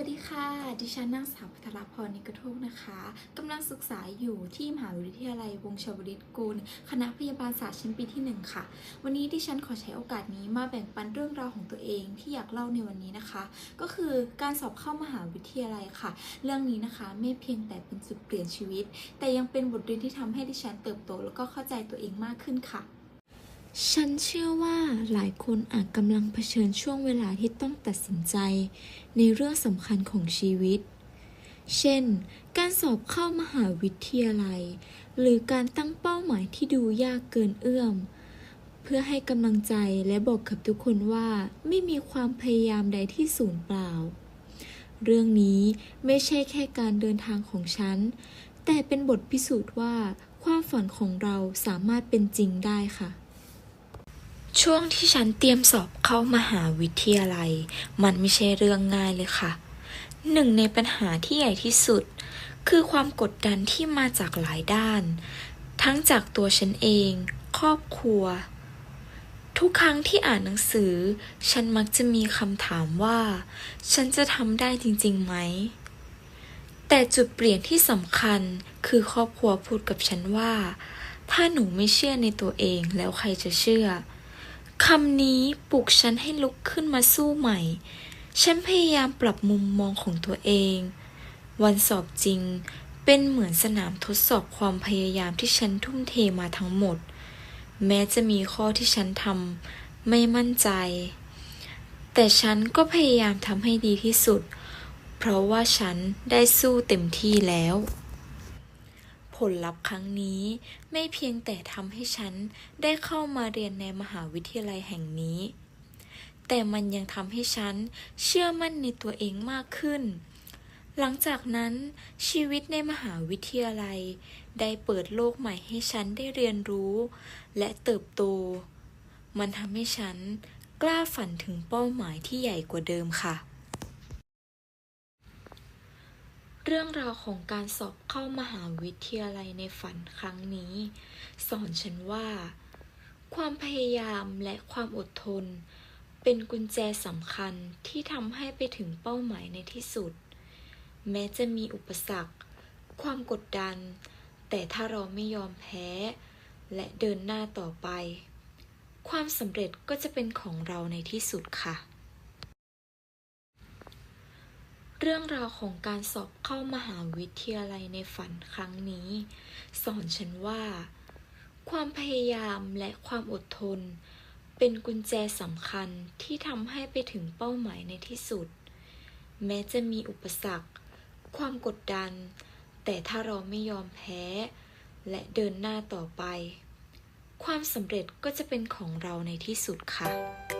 วัสดีค่ะ ดิฉันนางสาวพัทรพรนิกโทกนะคะกำลังศึกษาอยู่ที่มหาวิทยาลัยวงชวลิตกุล คณะพยาบาลศาสตร์ชั้นปีที่ 1 ค่ะ วันนี้ดิฉันขอใช้โอกาสนี้มาแบ่งปันเรื่องราวของตัวเองที่อยากเล่าในวันนี้นะคะ ก็คือการสอบเข้ามหาวิทยาลัยค่ะ เรื่องนี้นะคะไม่เพียงแต่เป็นจุดเปลี่ยนชีวิต แต่ยังเป็นบทเรียนที่ทำให้ดิฉันเติบโต แล้วก็เข้าใจตัวเองมากขึ้นค่ะ ฉันเชื่อว่าหลายคนอาจกำลังเผชิญช่วงเวลาที่ต้องตัดสินใจในเรื่องสำคัญของชีวิต เช่น การสอบเข้ามหาวิทยาลัย หรือการตั้งเป้าหมายที่ดูยากเกินเอื้อม เพื่อให้กำลังใจและบอกกับทุกคนว่าไม่มีความพยายามใดที่สูญเปล่า เรื่องนี้ไม่ใช่แค่การเดินทางของฉัน แต่เป็นบทพิสูจน์ว่าความฝันของเราสามารถเป็นจริงได้ค่ะ ช่วงที่ฉันเตรียมสอบเข้ามหาวิทยาลัย มันไม่ใช่เรื่องง่ายเลยค่ะ หนึ่งในปัญหาที่ใหญ่ที่สุด คือความกดดันที่มาจากหลายด้าน ทั้งจากตัวฉันเอง ครอบครัว ทุกครั้งที่อ่านหนังสือ ฉันมักจะมีคำถามว่า ฉันจะทำได้จริง ๆ ไหม แต่จุดเปลี่ยนที่สำคัญคือครอบครัวพูดกับฉันว่า ถ้าหนูไม่เชื่อในตัวเองแล้วใครจะเชื่อ คำนี้ปลุกฉันให้ลุกขึ้นมาสู้ใหม่ ฉันพยายามปรับมุมมองของตัวเอง วันสอบจริงเป็นเหมือนสนามทดสอบความพยายามที่ฉันทุ่มเทมาทั้งหมด แม้จะมีข้อที่ฉันทำไม่มั่นใจ แต่ฉันก็พยายามทำให้ดีที่สุด เพราะว่าฉันได้สู้เต็มที่แล้ว ผลลัพธ์ครั้งนี้ไม่เพียงแต่ทำให้ฉันได้เข้ามาเรียนในมหาวิทยาลัยแห่งนี้ แต่มันยังทำให้ฉันเชื่อมั่นในตัวเองมากขึ้น หลังจากนั้นชีวิตในมหาวิทยาลัย ได้เปิดโลกใหม่ให้ฉันได้เรียนรู้ และเติบโต มันทำให้ฉันกล้าฝันถึงเป้าหมายที่ใหญ่กว่าเดิมค่ะ เรื่องราวของการสอบเข้ามหาวิทยาลัยในฝันครั้งนี้ สอนฉันว่า ความพยายามและความอดทน เป็นกุญแจสำคัญที่ทำให้ไปถึงเป้าหมายในที่สุด แม้จะมีอุปสรรค ความกดดัน แต่ถ้าเราไม่ยอมแพ้ และเดินหน้าต่อไป ความสำเร็จก็จะเป็นของเราในที่สุดค่ะ เรื่องราวของการสอบเข้ามหาวิทยาลัยในฝันครั้งนี้ สอนฉันว่า ความพยายามและความอดทน เป็นกุญแจสำคัญที่ทำให้ไปถึงเป้าหมายในที่สุด แม้จะมีอุปสรรค ความกดดัน แต่ถ้าเราไม่ยอมแพ้ และเดินหน้าต่อไป ความสำเร็จก็จะเป็นของเราในที่สุดค่ะ